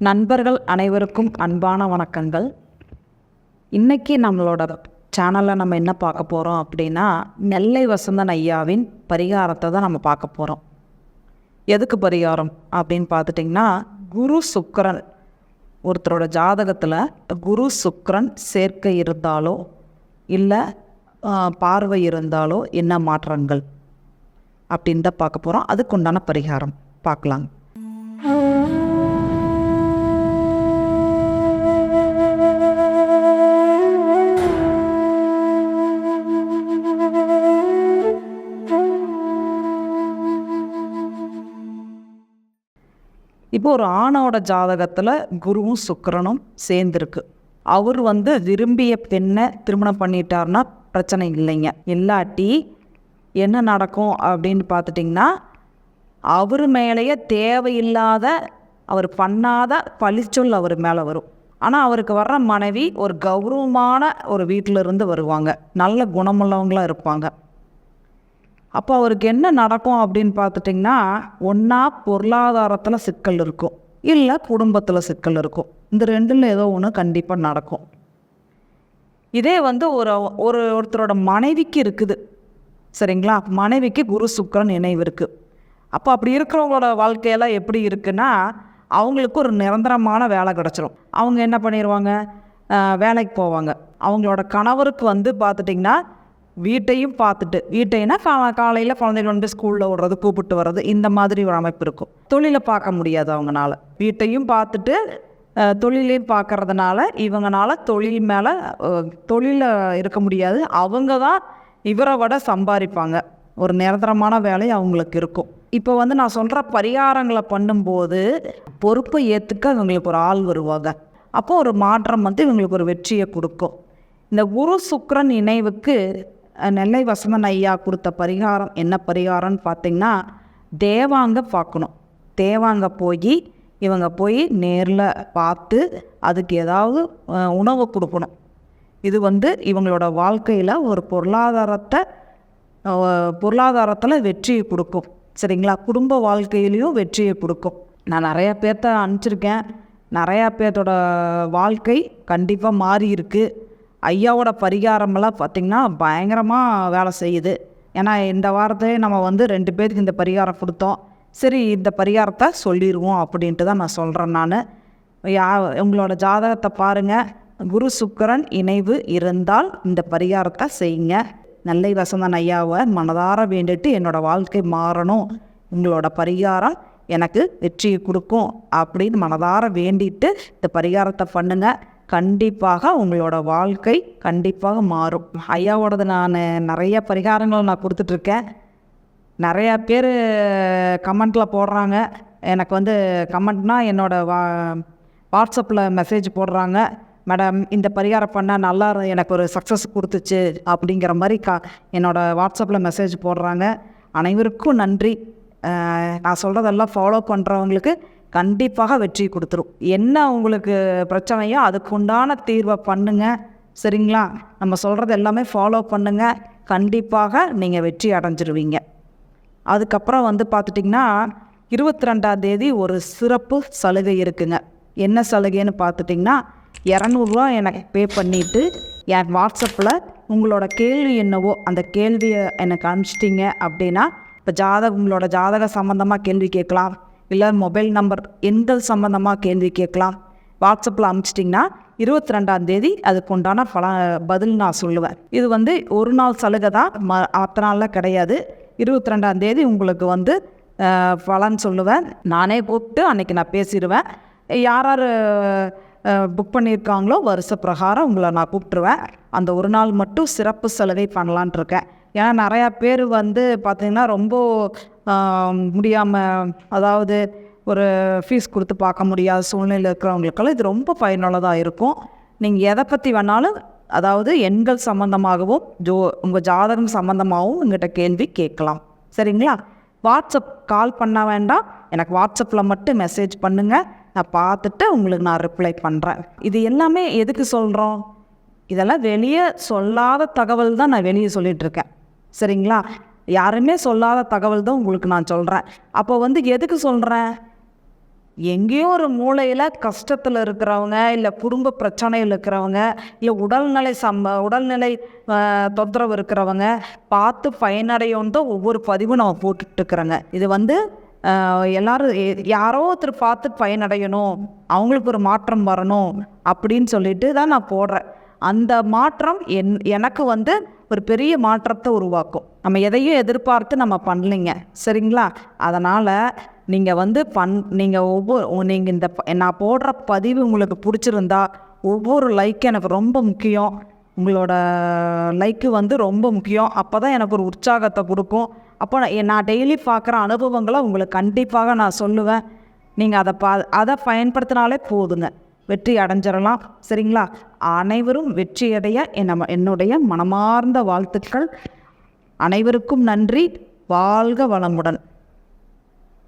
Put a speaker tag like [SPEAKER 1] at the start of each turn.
[SPEAKER 1] நண்பர்கள் அனைவருக்கும் அன்பான வணக்கங்கள். இன்றைக்கி நம்மளோட சேனலில் நம்ம என்ன பார்க்க போகிறோம் அப்படின்னா நெல்லை வசந்தன் ஐயாவின் பரிகாரத்தை தான் நம்ம பார்க்க போகிறோம் எதுக்கு பரிகாரம் அப்படின்னு பார்த்துட்டிங்கன்னா குரு சுக்கரன் ஒருத்தரோட ஜாதகத்தில் குரு சுக்கரன் சேர்க்கை இருந்தாலோ இல்லை பார்வை இருந்தாலோ என்ன மாற்றங்கள் அப்படின்னு தான் பார்க்க போகிறோம் அதுக்கு உண்டான பரிகாரம் பார்க்கலாம் இப்போ ஒரு ஆணோட ஜாதகத்தில் குருவும் சுக்கிரனும் சேர்ந்துருக்கு. அவர் வந்து விரும்பிய பெண்ணை திருமணம் பண்ணிட்டாருன்னா பிரச்சனை இல்லைங்க. இல்லாட்டி என்ன நடக்கும் அப்படின்னு பார்த்துட்டிங்கன்னா அவர் மேலேயே தேவையில்லாத அவர் பண்ணாத பழிச்சொல் அவர் மேலே வரும். ஆனால் அவருக்கு வர்ற மனைவி ஒரு கௌரவமான ஒரு வீட்டில் இருந்து வருவாங்க. நல்ல குணமுள்ளவங்களாக இருப்பாங்க. அப்போ அவருக்கு என்ன நடக்கும் அப்படின்னு பார்த்துட்டிங்கன்னா ஒன்றா பொருளாதாரத்தில் சிக்கல் இருக்கும். இல்லை குடும்பத்தில் சிக்கல் இருக்கும். இந்த ரெண்டில் ஏதோ ஒன்று கண்டிப்பாக நடக்கும். இதே வந்து ஒரு ஒரு ஒருத்தரோட மனைவிக்கு இருக்குது. சரிங்களா? மனைவிக்கு குரு சுக்கரன் நினைவு இருக்குது அப்போ அப்படி இருக்கிறவங்களோட வாழ்க்கையெல்லாம் எப்படி இருக்குன்னா அவங்களுக்கு ஒரு நிரந்தரமான வேலை கிடச்சிரும். அவங்க என்ன பண்ணிடுவாங்க வேலைக்கு போவாங்க. அவங்களோட கணவருக்கு வந்து பார்த்துட்டிங்கன்னா வீட்டையும் பார்த்துட்டு வீட்டைனா கா காலையில் குழந்தைகள் வந்து ஸ்கூலில் விடுறது கூப்பிட்டு வர்றது இந்த மாதிரி ஒரு அமைப்பு இருக்கும். தொழிலை பார்க்க முடியாது அவங்கனால. வீட்டையும் பார்த்துட்டு தொழிலையும் பார்க்கறதுனால இவங்கனால தொழில் மேலே தொழிலில் இருக்க முடியாது. அவங்க தான் இவரை விட சம்பாதிப்பாங்க. ஒரு நிரந்தரமான வேலை அவங்களுக்கு இருக்கும். இப்போ வந்து நான் சொல்கிற பரிகாரங்களை பண்ணும்போது பொறுப்பை ஏற்றுக்க இவங்களுக்கு ஒரு ஆள் வருவாங்க. அப்போ ஒரு மாற்றம் வந்து இவங்களுக்கு ஒரு வெற்றியை கொடுக்கும். இந்த குரு சுக்கிரன் இணைவுக்கு நெல்லை வசந்தன் ஐயா கொடுத்த பரிகாரம் என்ன பரிகாரம்னு பார்த்தீங்கன்னா தேவாங்க பார்க்கணும். தேவாங்க போய் இவங்க போய் நேரில் பார்த்து அதுக்கு ஏதாவது உணவு கொடுக்கணும். இது வந்து இவங்களோட வாழ்க்கையில் ஒரு பொருளாதாரத்தை பொருளாதாரத்தில் வெற்றியை கொடுக்கும். சரிங்களா? குடும்ப வாழ்க்கையிலையும் வெற்றியை கொடுக்கும். நான் நிறையா பேர்த்த அனுப்பிச்சிருக்கேன். நிறையா பேர்த்தோட வாழ்க்கை கண்டிப்பாக மாறி இருக்குது ஐயாவோட பரிகாரமெல்லாம் பார்த்திங்கன்னா பயங்கரமாக வேலை செய்யுது. ஏன்னா இந்த வாரத்தையே நம்ம வந்து ரெண்டு பேருக்கு இந்த பரிகாரம் கொடுத்தோம். சரி இந்த பரிகாரத்தை சொல்லிடுவோம் அப்படின்ட்டு தான் நான் சொல்கிறேன் நான். யா உங்களோட ஜாதகத்தை பாருங்கள் குரு சுக்கரன் இணைவு இருந்தால் இந்த பரிகாரத்தை செய்யுங்க. நல்லை வசந்தன் ஐயாவை. மனதார வேண்டிட்டு என்னோடய வாழ்க்கை மாறணும். உங்களோட பரிகாரம் எனக்கு வெற்றியை கொடுக்கும் அப்படின்னு மனதார வேண்டிட்டு இந்த பரிகாரத்தை பண்ணுங்கள் கண்டிப்பாக உங்களோட வாழ்க்கை கண்டிப்பாக மாறும். ஐயாவோடது நான் நிறைய பரிகாரங்கள் நான் கொடுத்துட்ருக்கேன். நிறையா பேர் கமெண்ட்டில் போடுறாங்க. எனக்கு வந்து கமெண்ட்னா என்னோடய வா வாட்ஸ்அப்பில் மெசேஜ் போடுறாங்க. மேடம் இந்த பரிகாரம் பண்ணால் நல்லா எனக்கு ஒரு சக்ஸஸ் கொடுத்துச்சு அப்படிங்கிற மாதிரி கா என்னோடய வாட்ஸ்அப்பில் மெசேஜ் போடுறாங்க. அனைவருக்கும் நன்றி. நான் சொல்கிறதெல்லாம் ஃபாலோ பண்ணுறவங்களுக்கு கண்டிப்பாக வெற்றி கொடுத்துரும். என்ன உங்களுக்கு பிரச்சனையோ அதுக்கு உண்டான தீர்வை பண்ணுங்கள் சரிங்களா? நம்ம சொல்கிறது எல்லாமே ஃபாலோ பண்ணுங்கள் கண்டிப்பாக நீங்கள் வெற்றி அடைஞ்சிருவீங்க. அதுக்கப்புறம் வந்து பார்த்துட்டிங்கன்னா இருபத்தி ரெண்டாம் தேதி ஒரு சிறப்பு சலுகை இருக்குங்க. என்ன சலுகைன்னு பார்த்துட்டிங்கன்னா இரநூறுவா எனக்கு பே பண்ணிவிட்டு என் வாட்ஸ்அப்பில் உங்களோட கேள்வி என்னவோ அந்த கேள்வியை எனக்கு அனுப்பிச்சிட்டிங்க அப்படின்னா இப்போ ஜாதக உங்களோட ஜாதக சம்மந்தமாக கேள்வி கேட்கலாம். இல்லை மொபைல் நம்பர் எண்கள் சம்மந்தமாக கேள்வி கேட்கலாம் வாட்ஸ்அப்பில் அனுப்பிச்சிட்டிங்கன்னா இருபத்தி ரெண்டாம் தேதி அதுக்கு உண்டான பல பதில் நான் சொல்லுவேன். இது வந்து ஒரு நாள் சலுகை தான் ம அத்த நாளில் கிடையாது. இருபத்தி ரெண்டாம் தேதி உங்களுக்கு வந்து பலன் சொல்லுவேன். நானே கூப்பிட்டு அன்றைக்கி நான் பேசிடுவேன். யார் யார் புக் பண்ணியிருக்காங்களோ வருஷ பிரகாரம் உங்களை நான் கூப்பிட்ருவேன் அந்த ஒரு நாள் மட்டும் சிறப்பு சலுகை பண்ணலான்ட்டுருக்கேன் ஏன்னா நிறையா பேர் வந்து பார்த்திங்கன்னா ரொம்ப முடியாமல் அதாவது ஒரு ஃபீஸ் கொடுத்து பார்க்க முடியாத சூழ்நிலையில் இருக்கிறவங்களுக்கெல்லாம் இது ரொம்ப பயனுள்ளதாக இருக்கும். நீங்கள் எதை பற்றி வேணாலும் அதாவது எண்கள் சம்மந்தமாகவும் ஜோ உங்கள் ஜாதகம் சம்மந்தமாகவும் உங்கள்கிட்ட கேள்வி கேட்கலாம். சரிங்களா? வாட்ஸ்அப் கால் பண்ண வேண்டாம். எனக்கு வாட்ஸ்அப்பில் மட்டும் மெசேஜ் பண்ணுங்கள் நான் பார்த்துட்டு உங்களுக்கு நான் ரிப்ளை பண்ணுறேன் இது எல்லாமே எதுக்கு சொல்கிறோம் இதெல்லாம் வெளியே சொல்லாத தகவல் தான் நான் வெளியே சொல்லிகிட்ருக்கேன் சரிங்களா? யாருமே சொல்லாத தகவல் தான் உங்களுக்கு நான் சொல்கிறேன் அப்போ வந்து எதுக்கு சொல்கிறேன் எங்கேயோ ஒரு மூலையில் கஷ்டத்தில் இருக்கிறவங்க இல்லை குடும்ப பிரச்சனையில் இருக்கிறவங்க இல்லை உடல்நிலை சம்ம உடல்நிலை தொந்தரவு இருக்கிறவங்க பார்த்து பயனடையும் தான் ஒவ்வொரு பதிவும் நம்ம போட்டுட்டு இருக்கிறோங்க. இது வந்து எல்லாரும் யாரோ ஒருத்தர் பார்த்து பயனடையணும் அவங்களுக்கு ஒரு மாற்றம் வரணும் அப்படின்னு சொல்லிட்டு தான் நான் போடுறேன். அந்த மாற்றம் என் எனக்கு வந்து ஒரு பெரிய மாற்றத்தை உருவாக்கும். நம்ம எதையும் எதிர்பார்த்து நம்ம பண்ணலைங்க. சரிங்களா? அதனால் நீங்கள் வந்து பண் நீங்கள் ஒவ்வொரு நீங்கள் இந்த நான் போடுற பதிவு உங்களுக்கு பிடிச்சிருந்தா ஒவ்வொரு லைக் எனக்கு ரொம்ப முக்கியம். உங்களோட லைக்கு வந்து ரொம்ப முக்கியம். அப்போ தான் எனக்கு ஒரு உற்சாகத்தை கொடுக்கும். அப்போ நான் நான் டெய்லி பார்க்குற அனுபவங்களை உங்களுக்கு கண்டிப்பாக நான் சொல்லுவேன். நீங்கள் அதை பா அதை பயன்படுத்தினாலே போதுங்க. வெற்றி அடைஞ்சிடலாம். சரிங்களா? அனைவரும் வெற்றியடைய என்ன என்னுடைய மனமார்ந்த வாழ்த்துக்கள். அனைவருக்கும் நன்றி. வாழ்க வளமுடன்.